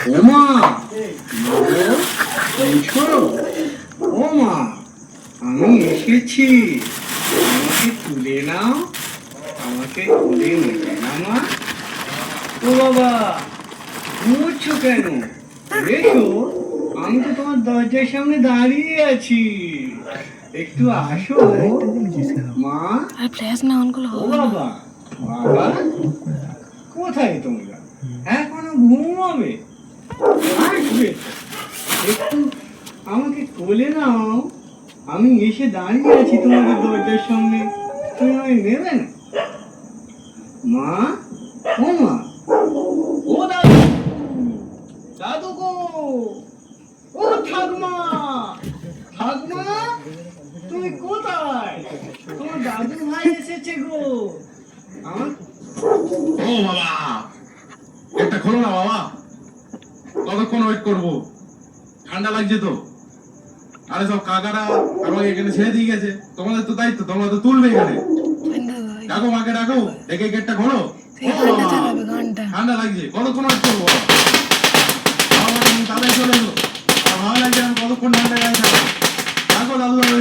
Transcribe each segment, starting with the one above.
ওমা! ওমা আমি এসেছি। আমাকে তুলে নাও আমাকে তুলে নেবে না মা। ও বাবা ঘুমোচ্ছো কেন? এসো আমি তো তোমার দরজার সামনে দাঁড়িয়ে আছি। একটু আসো মা। আর ফ্ল্যাশ না অন করলে বাবা বাবা কোথায় তোমরা? এখনও ঘুমাবে? আমাকে কোলে নাও আমি এসে দাঁড়িয়ে আছি তোমাদের দরজার সামনে। তুমি আমায় নেবে না? মা? ও মা? ও দাদু! দাদু গো! ও ঠাকুমা! ঠাকুমা, তুমি কোথায়? তোমার দাদু ভাই এসেছে গো। আমার ও বাবা! একটা খোলো না বাবা। কতক্ষণ ওয়েট করব। ঠান্ডা লাগছে তো। আরে সব কাকারা আমাকে এখানে ছেড়ে দিয়ে গেছে। তোমাদের তো দায়িত্ব তোমরা তো তুলবে এখানে। ডাকো মাকে ডাকো ডেকে গেটটা খোলো। গানটা ঠান্ডা লাগছে কতক্ষণ ওয়েট করব তাড়াতাড়ি চলে এলো। ভালো লাগছে আমি কতক্ষণ থাকব? ডাকো দাদু দাদু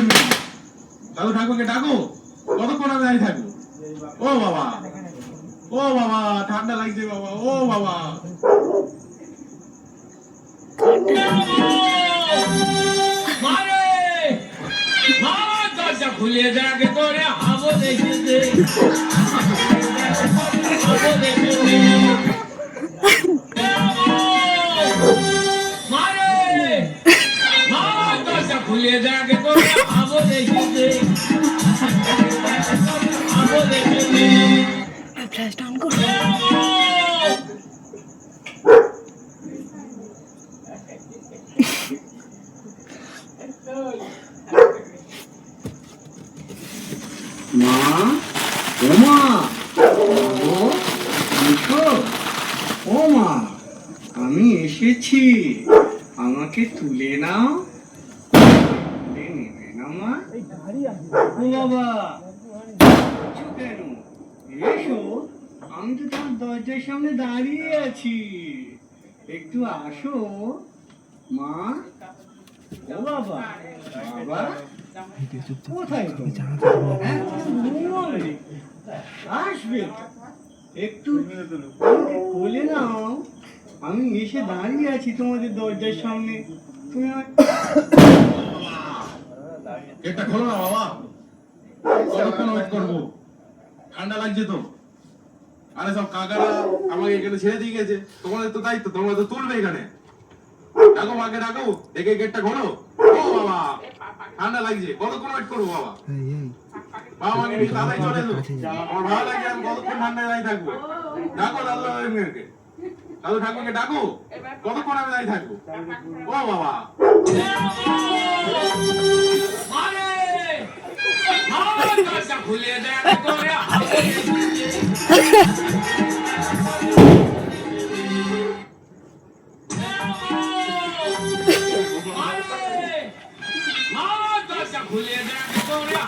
দাদু ঠাকুরকে ডাকো। কতক্ষণ আমি দাঁড়িয়ে থাকব? ও বাবা। ও বাবা ঠান্ডা লাগছে বাবা ও বাবা। খুলে যাকে তোরে হাবো দেখে দে হাবো দেখে দে মারে মা দরজা খুলে যাকে তোরে হাবো দেখে দে হাবো দেখে দে আর ফ্ল্যাশটা মা ওমা ও মা, আমি এসেছি। আমাকে তুলে নাও। নেবে না মা? কেন এসো, আমি তো তোমার দরজার সামনে দাঁড়িয়ে আছি। একটু আসো। মা হ্যাঁ, আমি এসে দাঁড়িয়ে আছি তোমাদের দরজার সামনে। তুমি গেটটা খোলো না বাবা। করব? ঠান্ডা লাগছে তো। আরে সব কাকারা আমাকে এখানে ছেড়ে দিয়ে গেছে। তোমাদের তো দায়িত্ব তোমরা তো তুলবে এখানে। ডাকো মাকে ডাকো। দেখে গেটটা খোলো ও বাবা ঠান্ডা লাগছে। কতক্ষণ ওয়েট করব বাবা? বাবা আমাকে নিয়ে তাড়াতাড়ি চলে এলো। আমার ভালো লাগছে আমি কতক্ষণ ঠান্ডায় দাঁড়িয়ে থাকব? ডাকো দাদু দাদুকে দাদু ঠাকুরকে ডাকো। কতক্ষণ আমি দাঁড়িয়ে থাকব? ও বাবা। খুলে যাকে দরজা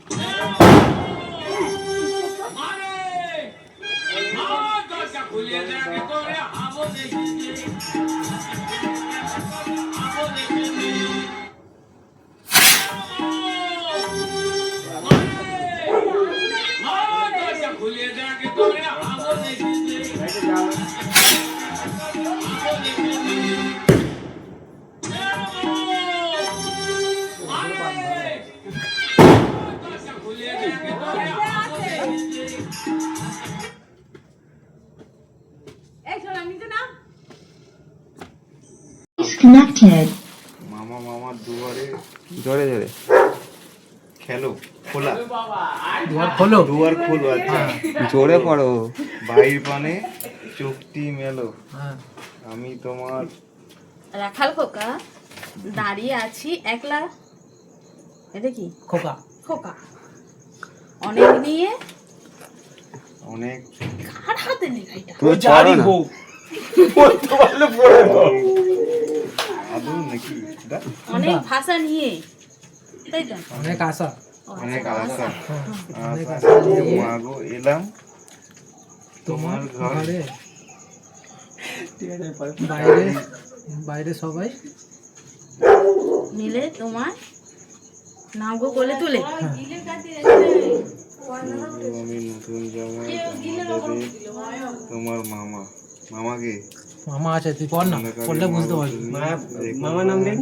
খুলে যাকে disconnected. মামা মামার দুয়ারে জোরে জোরে। খেলো খোলা। দুয়ার খোলো? দুয়ার খোলো আচ্ছা জোরে পড়ো। বাইর পানে চুক্তি মেলো। হ্যাঁ। আমি তোমার রাখাল খোকা দাঁড়িয়ে আছি একলা। এটা কি? খোকা। খোকা। অনেক নিয়ে? অনেক। কার হাতে লেখা এটা তুমি জানি পড়ো না। বউ। আদৌ নাকি? অনেক ভাষা নিয়ে। তাই তো? অনেক আশা। অনেক আশা। অনেক আশা আশা নিয়ে নিয়ে। মাগো এলাম। তোমার তোমার ঘরে। ঘরে? বাইরে? বাইরে সবাই? মিলে তোমার নামগো কোলে তুলে। আমি নতুন জামা তোমার মামা। মামাকে মামা আছে তুই কর না করলে বুঝতে পারবি। মামা নাম দেন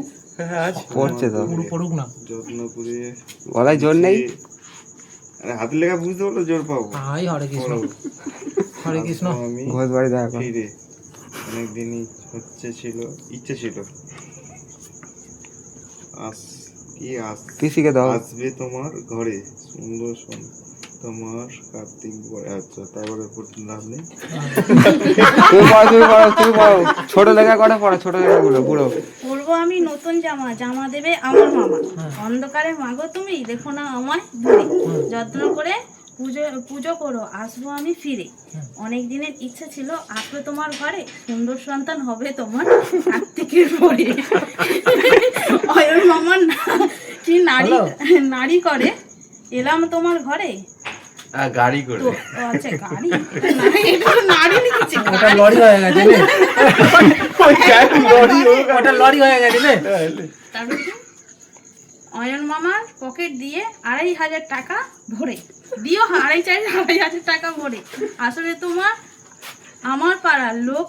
পড়ছে তো। পুরো পড়ুক না। যত্ন করে গলায় জোর নেই? আরে হাতের লেখা বুঝতে পারল জোর পাবো। হাই হরে কৃষ্ণ। হরে কৃষ্ণ। ঘোষ বাড়ি দেখা কর। হচ্ছে ছিল ইচ্ছে ছিল। আস কি আস? পিসিকে দাও। আসবে তোমার ঘরে সুন্দর সুন্দর। তোমার কার্তিক আচ্ছা তারপরে পড়তে লাভ নেই। তুমি পড়ো তুমি পড়ো তুমি পড়ো। ছোট লেখা করে পড়ো ছোট লেখা গুলো পুরো। পরবো আমি নতুন জামা জামা দেবে আমার মামা। অন্ধকারে মাগো তুমি দেখো না আমায় দূরে। যত্ন করে পুজো পুজো করো আসব আমি ফিরে। অনেক দিনের ইচ্ছা ছিল আসবে তোমার ঘরে। সুন্দর সন্তান হবে তোমার কার্তিকের পরে। অয়ন মামার কি নারী নারী করে এলাম তোমার ঘরে। গাড়ি করে আচ্ছা গাড়ি? এটা নারী লিখেছে। ওটা লরি হয়ে গেছে রে ওটা লরি হয়ে গেছে রে অয়ন মামার পকেট দিয়ে আড়াই হাজার টাকা ভরে। দিও আড়াই চার আড়াই হাজার টাকা ভরে। আসলে তোমার আমার পাড়ার লোক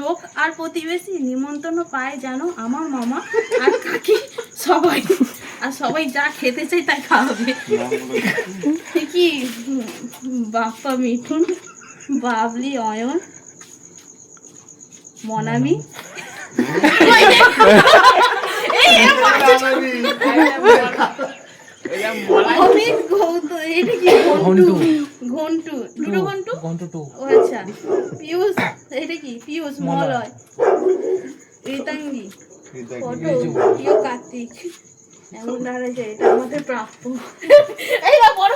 লোক আর প্রতিবেশী নিমন্ত্রণ পায় জানো আমার মামা আর কাকি সবাই। আর সবাই যা খেতে চাই তাই খাওয়াবে। কি? বাপ্পা মিঠুন বাবলি অয়ন মনামি। অমিত গৌত এটা কি ঘন্টু? ঘন্টু। দুটো ঘন্টু? ঘন্টু টু। ও আচ্ছা। পিয়ুষ এটা কি? পিয়ুষ মলয়। রিতাঙ্গি ফটো কার্তিক। এমন দাঁড়াচ্ছে এটা আমাদের প্রাপ্য। এই বড় বড়